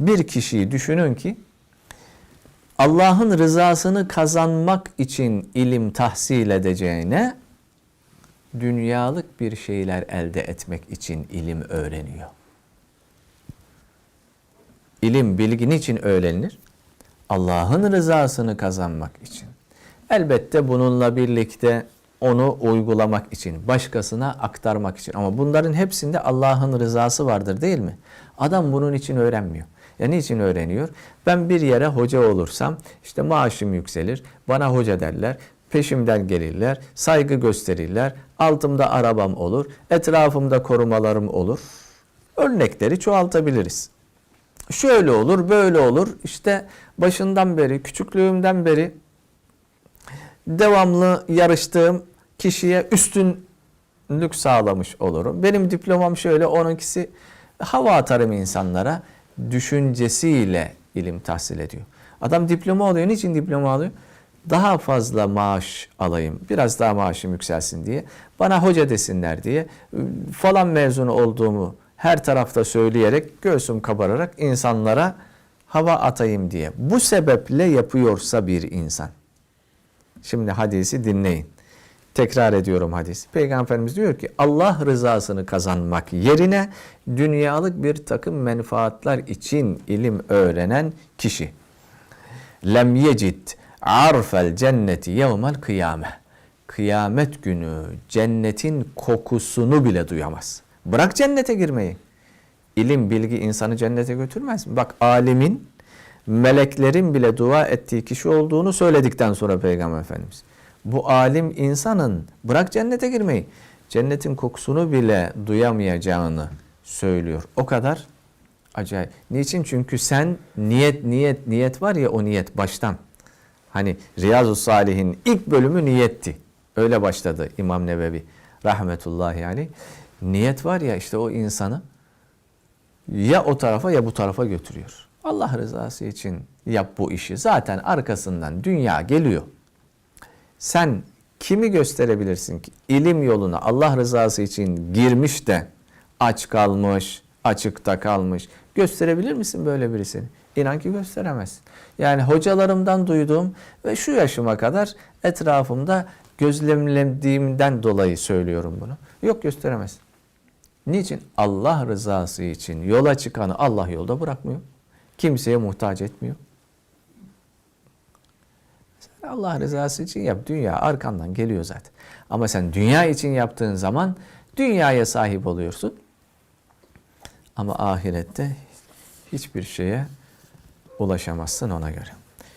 Bir kişiyi düşünün ki Allah'ın rızasını kazanmak için ilim tahsil edeceğine dünyalık bir şeyler elde etmek için ilim öğreniyor. İlim bilgi için öğrenilir? Allah'ın rızasını kazanmak için. Elbette bununla birlikte onu uygulamak için, başkasına aktarmak için. Ama bunların hepsinde Allah'ın rızası vardır değil mi? Adam bunun için öğrenmiyor. Ya niçin öğreniyor? Ben bir yere hoca olursam işte maaşım yükselir, bana hoca derler, peşimden gelirler, saygı gösterirler, altımda arabam olur, etrafımda korumalarım olur. Örnekleri çoğaltabiliriz. Şöyle olur, böyle olur. İşte başından beri, küçüklüğümden beri devamlı yarıştığım kişiye üstünlük sağlamış olurum. Benim diplomam şöyle, onunkisi hava atarım insanlara düşüncesiyle ilim tahsil ediyor. Adam diploma alıyor. Niçin diploma alıyor? Daha fazla maaş alayım, biraz daha maaşım yükselsin diye, bana hoca desinler diye falan mezunu olduğumu her tarafta söyleyerek, göğsüm kabararak insanlara hava atayım diye. Bu sebeple yapıyorsa bir insan. Şimdi hadisi dinleyin. Tekrar ediyorum hadis. Peygamberimiz diyor ki Allah rızasını kazanmak yerine dünyalık bir takım menfaatler için ilim öğrenen kişi lem yecid arfel cenneti yevmel kıyame. Kıyamet günü cennetin kokusunu bile duyamaz. Bırak cennete girmeyi. İlim, bilgi insanı cennete götürmez? Bak alimin, meleklerin bile dua ettiği kişi olduğunu söyledikten sonra Peygamber Efendimiz. Bu alim insanın bırak cennete girmeyi, cennetin kokusunu bile duyamayacağını söylüyor. O kadar acayip. Niçin? Çünkü sen niyet, niyet, niyet var ya o niyet baştan. Hani Riyazu Salih'in ilk bölümü niyetti. Öyle başladı İmam Nevevi rahmetullahi aleyh. Niyet var ya işte o insanı ya o tarafa ya bu tarafa götürüyor. Allah rızası için yap bu işi. Zaten arkasından dünya geliyor. Sen kimi gösterebilirsin ki ilim yoluna Allah rızası için girmiş de aç kalmış, açıkta kalmış. Gösterebilir misin böyle birisini? İnan ki gösteremezsin. Yani hocalarımdan duyduğum ve şu yaşıma kadar etrafımda gözlemlediğimden dolayı söylüyorum bunu. Yok gösteremezsin. Niçin? Allah rızası için yola çıkanı Allah yolda bırakmıyor. Kimseye muhtaç etmiyor. Allah rızası için yap. Dünya arkandan geliyor zaten. Ama sen dünya için yaptığın zaman dünyaya sahip oluyorsun. Ama ahirette hiçbir şeye ulaşamazsın ona göre.